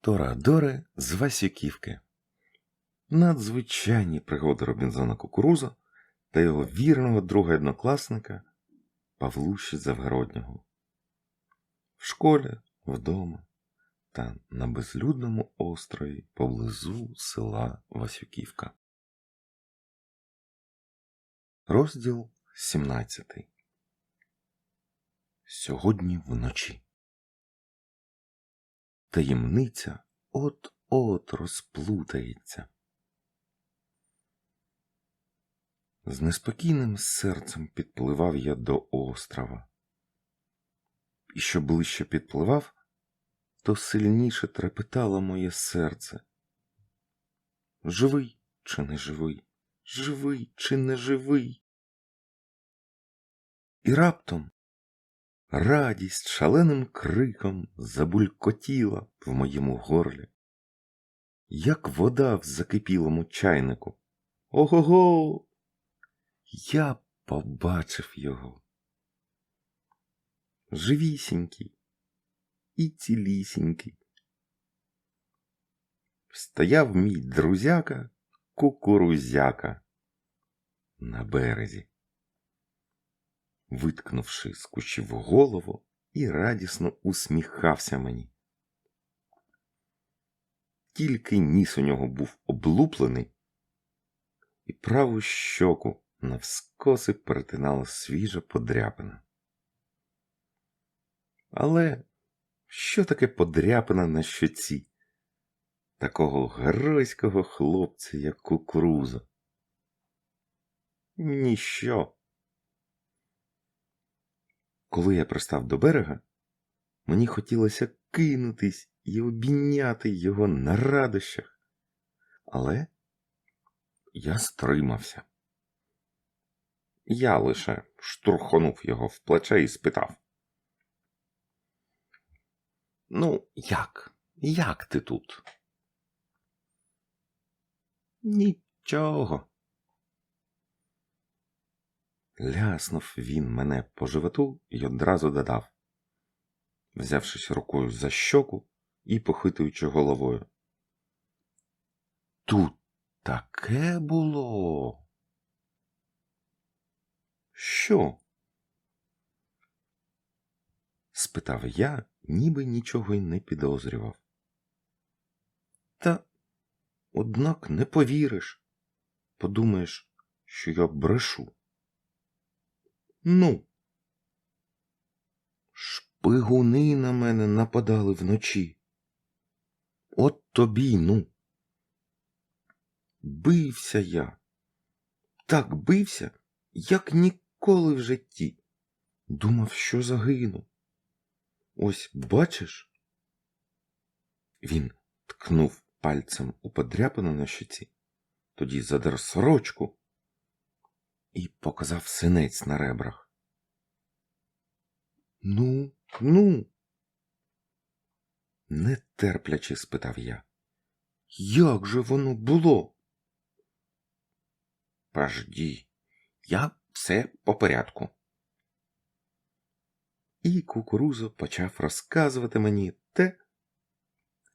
Торадори з Васюківки. Надзвичайні пригоди Робінзона Кукуруза та його вірного друга однокласника Павлуші Завгороднього. В школі, вдома та на безлюдному острові поблизу села Васюківка. Розділ 17 Сьогодні вночі. Таємниця от-от розплутається. З неспокійним серцем підпливав я до острова. І що ближче підпливав, то сильніше трепетало моє серце. Живий чи не живий? Живий чи не живий? І раптом радість шаленим криком забулькотіла в моєму горлі, як вода в закипілому чайнику. Ого-го! Я побачив його. Живісінький і цілісінький. Стояв мій друзяка кукурузяка на березі, виткнувши з кущів голову і радісно усміхався мені. Тільки ніс у нього був облуплений, і праву щоку навскоси перетинала свіжа подряпина. Але що таке подряпина на щоці? Такого геройського хлопця, як кукуруза? Ніщо. Коли я пристав до берега, мені хотілося кинутись і обійняти його на радощах, але я стримався. Я лише штурхонув його в плече і спитав. Ну, як? Як ти тут? Нічого. Ляснув він мене по животу і одразу додав, взявшись рукою за щоку і похитуючи головою. Тут таке було. Що? спитав я, ніби нічого й не підозрював. Та, однак, не повіриш. Подумаєш, що я брешу. Ну, шпигуни на мене нападали вночі. От тобі, ну. Бився я. Так бився, як ніколи в житті. Думав, що загину. Ось бачиш? Він ткнув пальцем у подряпину на щоці, тоді задер сорочку і показав синець на ребрах. Ну, ну, нетерпляче спитав я. Як же воно було? Пожді, я все по порядку. І кукурузо почав розказувати мені те,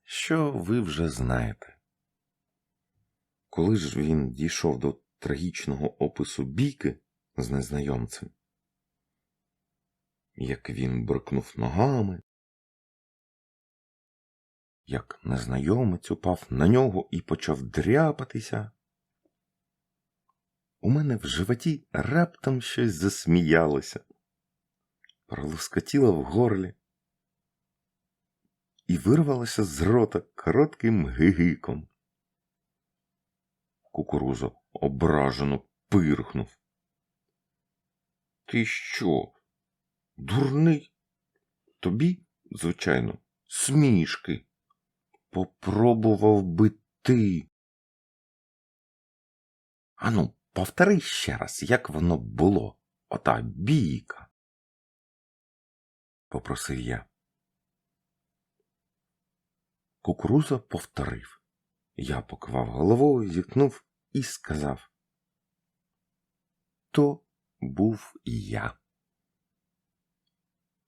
що ви вже знаєте. Коли ж він дійшов до трагічного опису бійки з незнайомцем, як він брикнув ногами, як незнайомець упав на нього і почав дряпатися, у мене в животі раптом щось засміялося. Пролускотіла в горлі. І вирвалася з рота коротким гигиком. Кукурузо ображено пирхнув. Ти що? Дурний? Тобі, звичайно, смішки. Попробував би ти. Ану, повтори ще раз, як воно було, ота бійка попросив я. Кукуруза повторив. Я покивав головою, зіткнув і сказав. То був я.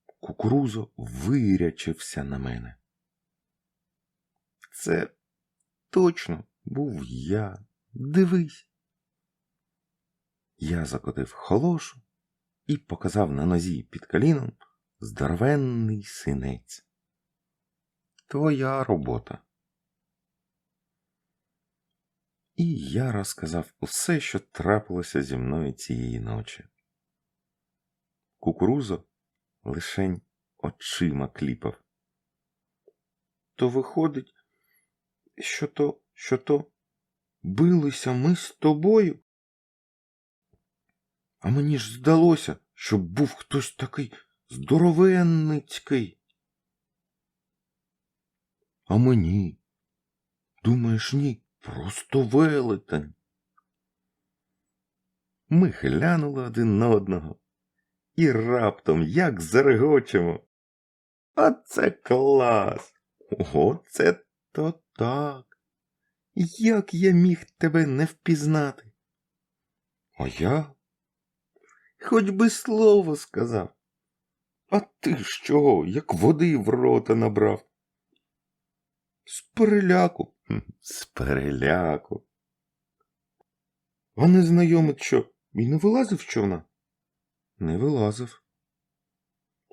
Кукурузо вирячився на мене. це точно був я. Дивись. Я закотив холошу і показав на нозі під коліном здоровенний синець. Твоя робота. І я розказав усе, що трапилося зі мною цієї ночі. Кукурузо лишень очима кліпав. То виходить, що то, що то билися ми з тобою? А мені ж здалося, що був хтось такий здоровенницький. А мені, думаєш, ні, просто велетень. Ми глянули один на одного і раптом як зарегочемо. А це клас! Ого, це то так. Як я міг тебе не впізнати? А я? Хоч би слово сказав. А ти чого, як води в рота набрав? З переляку. З переляку. А незнайомець що, і не вилазив з човна? Не вилазив.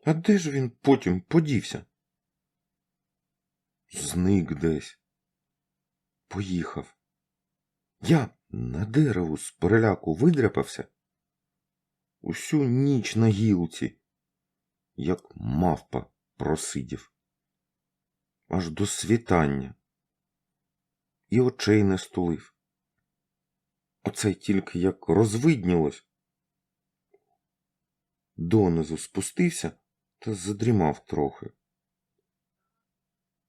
А де ж він потім подівся? Зник десь. Поїхав. Я на дереву з переляку видряпався. Усю ніч на гілці, як мавпа просидів. Аж до світання. І очей не стулив. Оце тільки як розвиднілось. Донизу спустився та задрімав трохи.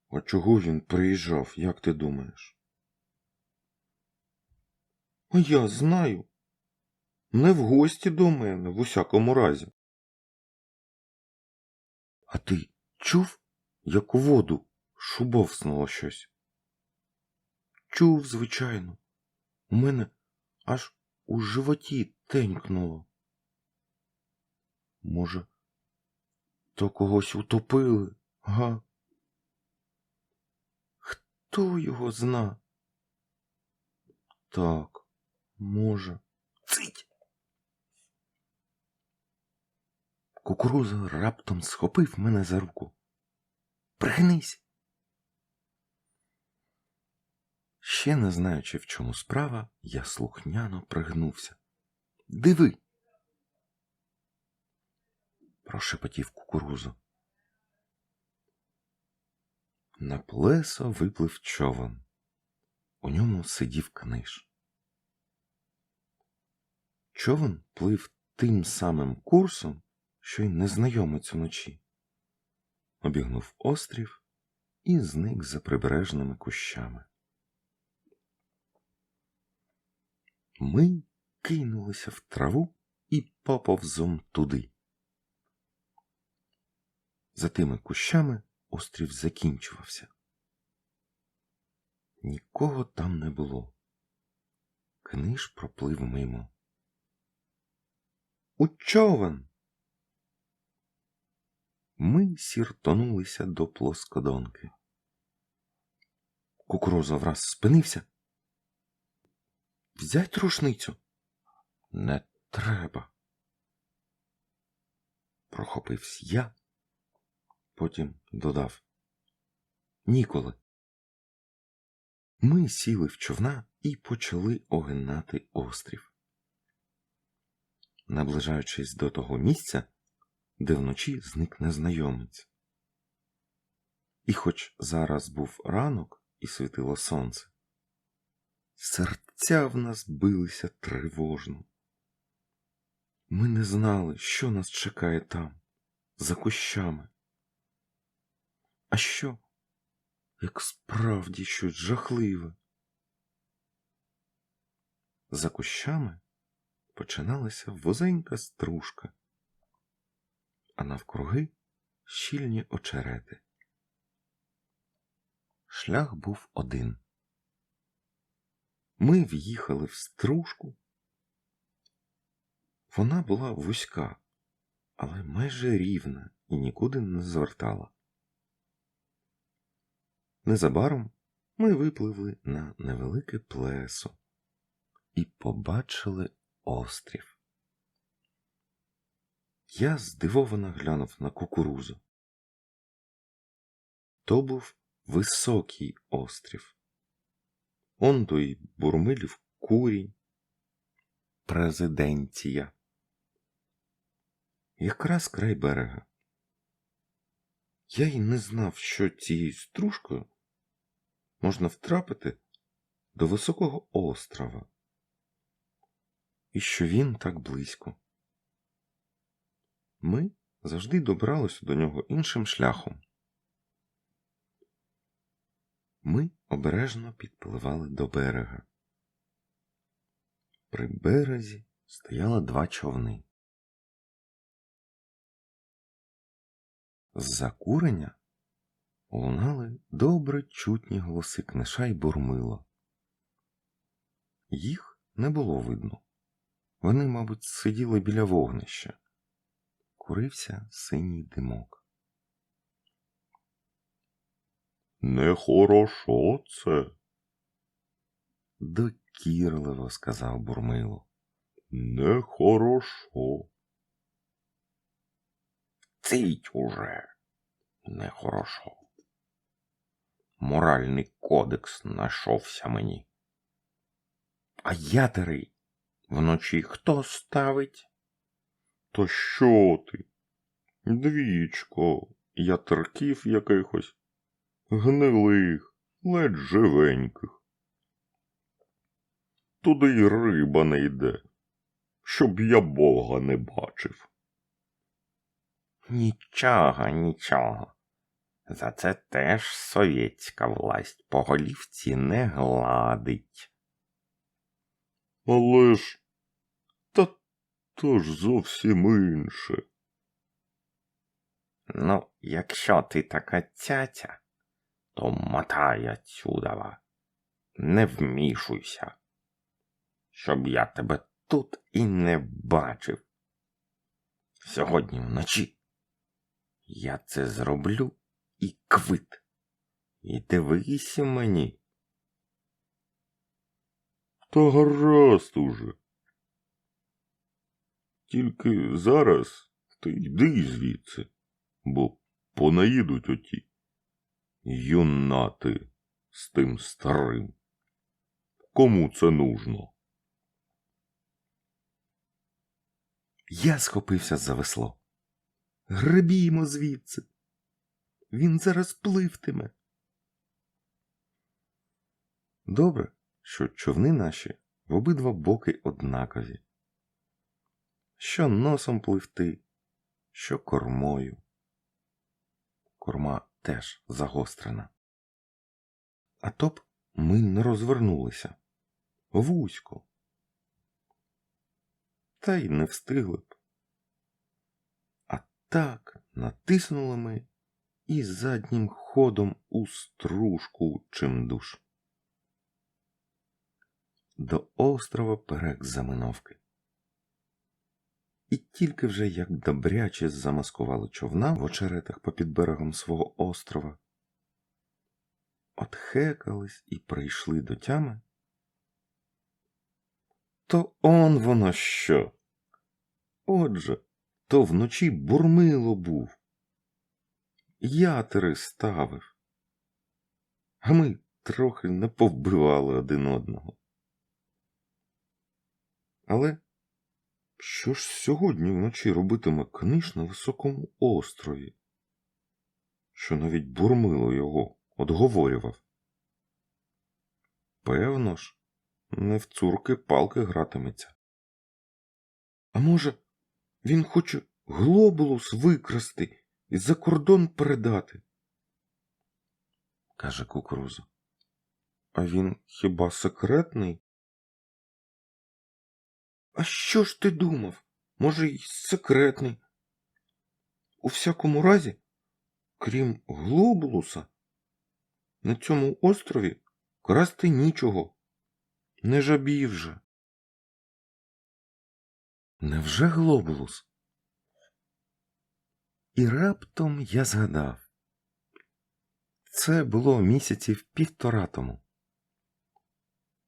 А чого він приїжджав, як ти думаєш? А я знаю. Не в гості до мене, в усякому разі. А ти чув, як у воду шубовснуло щось? Чув, звичайно. У мене аж у животі тенькнуло. Може, то когось утопили, га? Хто його зна? Так, може. Цить! Кукуруза раптом схопив мене за руку. Пригнись. Ще не знаючи, в чому справа, я слухняно пригнувся. Диви. Прошепотів кукурузу. На плесо виплив човен. У ньому сидів книж. Човен плив тим самим курсом, що й незнайомець уночі. Обігнув острів і зник за прибережними кущами. Ми кинулися в траву і поповзом туди. За тими кущами острів закінчувався. Нікого там не було. Книж проплив мимо. У човен! Ми сіртонулися до плоскодонки. Кукуруза враз спинився. Взять рушницю? Не треба. Прохопився я, потім додав. Ніколи. Ми сіли в човна і почали огинати острів. Наближаючись до того місця, де вночі зник незнайомець. І хоч зараз був ранок і світило сонце, серця в нас билися тривожно. Ми не знали, що нас чекає там, за кущами. А що, як справді щось жахливе? За кущами починалася вузенька стружка, а навкруги щільні очерети. Шлях був один. Ми в'їхали в стружку. Вона була вузька, але майже рівна і нікуди не звертала. Незабаром ми випливли на невелике плесо і побачили острів. Я здивовано глянув на кукурузу. То був високий острів. Ондо й бурмилів курінь, президенція. Якраз край берега. Я й не знав, що цією стружкою можна втрапити до високого острова, і що він так близько. Ми завжди добралися до нього іншим шляхом. Ми обережно підпливали до берега. При березі стояло два човни. З-за куреня лунали добре чутні голоси книша й бурмила. Їх не було видно. Вони, мабуть, сиділи біля вогнища. Курився синій димок. Нехорошо це, докірливо сказав Бурмило. Нехорошо. Цить уже нехорошо. Моральний кодекс нашовся мені. А ятери вночі хто ставить? То що ти? Двічко, ятерків якихось, гнилих, ледь живеньких. Туди й риба не йде, щоб я бога не бачив. Нічого, нічого. За це теж совєтська власть по голівці не гладить. Але ж та то ж зовсім інше. Ну, якщо ти така цяця, то мотай отсюдова. Не вмішуйся, щоб я тебе тут і не бачив. Сьогодні вночі я це зроблю і квит. І дивись мені. Та гаразд уже. Тільки зараз ти йди звідси, бо понаїдуть оті юнати з тим старим. Кому це нужно? Я схопився за весло. Гребімо звідси. Він зараз пливтиме. Добре, що човни наші в обидва боки однакові. Що носом пливти, що кормою. Корма теж загострена. А то б ми не розвернулися. Вузько. Та й не встигли б. А так натиснули ми і заднім ходом у стружку чимдуж. До острова перек заминовки. І тільки вже як добряче замаскували човна в очеретах попід берегом свого острова, отхекались і прийшли до тями, то он воно що. Отже, то вночі бурмило був, ятери ставив, а ми трохи не повбивали один одного. Але що ж сьогодні вночі робитиме книж на високому острові, що навіть бурмило його одговорював? Певно ж, не в цурки палки гратиметься. А може, він хоче глобулус викрасти і за кордон передати? каже кукуруза. А він хіба секретний? А що ж ти думав? Може, й секретний. У всякому разі, крім глобулуса, на цьому острові красти нічого. Не жабів же. Невже глобулус? І раптом я згадав. Це було місяців півтора тому.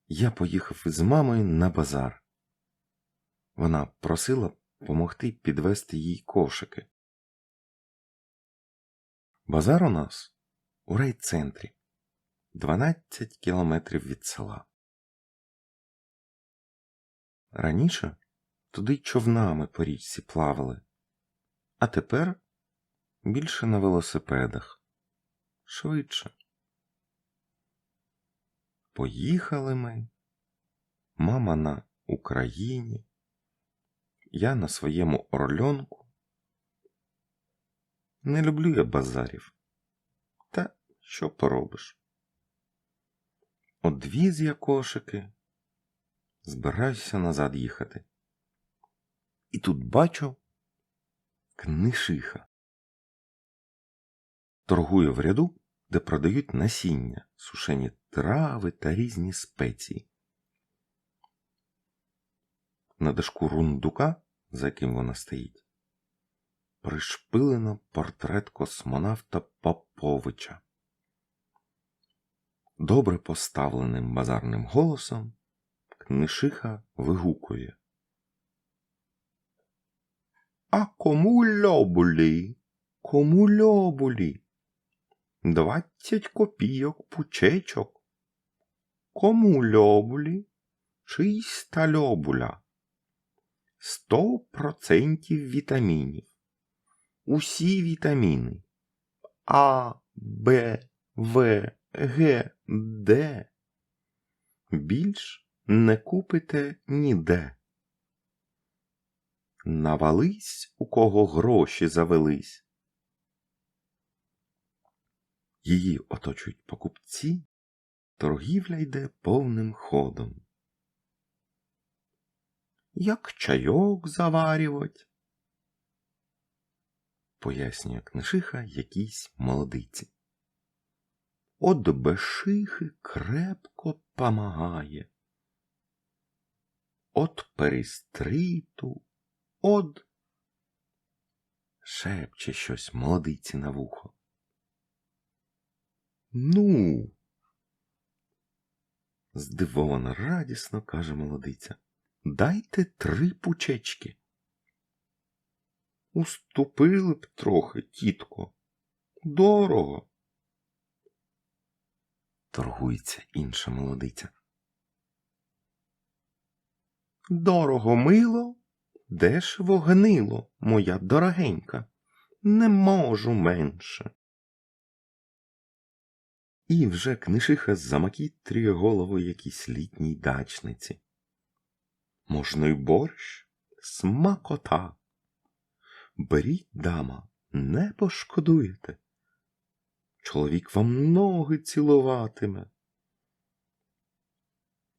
Я поїхав із мамою на базар. Вона просила помогти підвести їй кошики. Базар у нас у райцентрі 12 кілометрів від села. Раніше туди човнами по річці плавали, а тепер більше на велосипедах. Швидше. Поїхали ми. Мама на Україні, я на своєму орльонку. Не люблю я базарів. Та що поробиш? Одвіз я кошики, збираюся назад їхати. І тут бачу книшиха. Торгує в ряду, де продають насіння, сушені трави та різні спеції. На дашку рундука, за яким вона стоїть, пришпилено портрет космонавта Поповича. Добре поставленим базарним голосом книшиха вигукує. А кому льобулі? Кому льобулі? Двадцять копійок пучечок. Кому льобулі? Чиста льобуля. Сто процентів вітамінів. Усі вітаміни А, Б, В, Г, Д. Більш не купите ніде. Навались, у кого гроші завелись. Її оточують покупці, торгівля йде повним ходом. Як чайок заварювать, пояснює книжиха якійсь молодиці. От бешихи крепко помагає. От перестриту, от шепче щось молодиці на вухо. Ну, здивовано радісно каже молодиця. Дайте три пучечки. Уступили б трохи, тітко. Дорого. Торгується інша молодиця. Дорого мило, дешево гнило, моя дорогенька. Не можу менше. І вже книжиха замакітрює голову якійсь літній дачниці. Можна й борщ, смакота. Беріть, дама, не пошкодуєте. Чоловік вам ноги цілуватиме.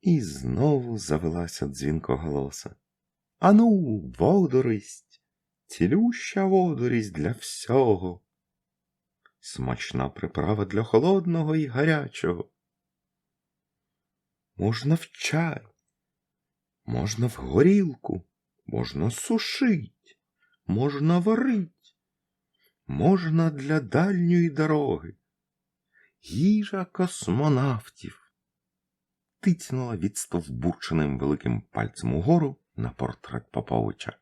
І знову завелася дзвінкоголоса. Ану, водорість, цілюща водорість для всього. Смачна приправа для холодного і гарячого. Можна в чай, можна в горілку, можна сушить, можна варить, можна для дальньої дороги. Їжа космонавтів. Тицнула відстовбурченим великим пальцем угору на портрет Поповича.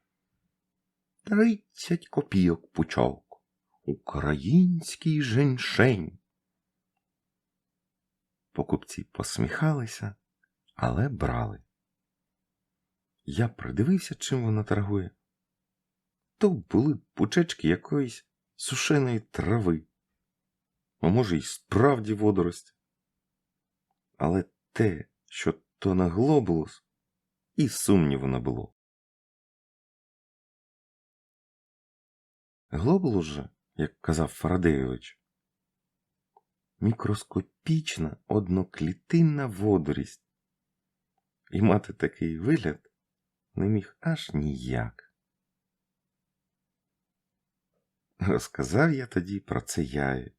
Тридцять копійок пучок. Український женьшень. Покупці посміхалися, але брали. Я придивився, чим вона торгує. То були пучечки якоїсь сушеної трави, а може, й справді водорості. Але те, що то на глобулус, і сумніву не було. Глобулус же як казав Фарадеєвич. Мікроскопічна одноклітинна водорість. І мати такий вигляд не міг аж ніяк. Розказав я тоді про це яї.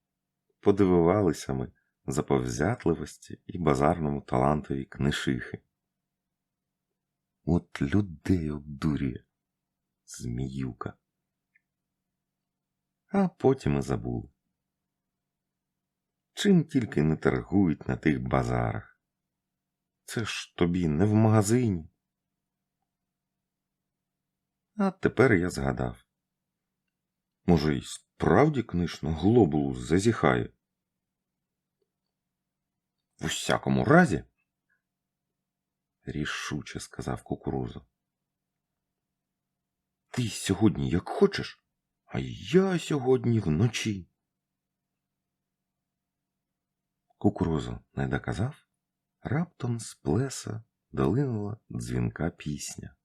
Подивувалися ми заповзятливості і базарному талантові книшихи. От людей обдурює, зміюка а потім і забули. чим тільки не торгують на тих базарах. Це ж тобі не в магазині. А тепер я згадав. Може, й справді книжно глобулус зазіхає? В усякому разі, рішуче сказав кукурузо. Ти сьогодні як хочеш, а я сьогодні вночі. Кукурузо не доказав, раптом з плеса долинула дзвінка пісня.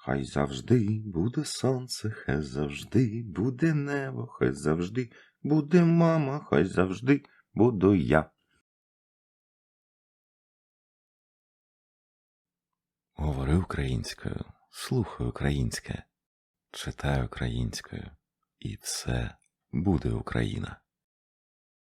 Хай завжди буде сонце, хай завжди буде небо, хай завжди буде мама, хай завжди буду я. Говори українською, слухай українське, читай українською, і все буде Україна.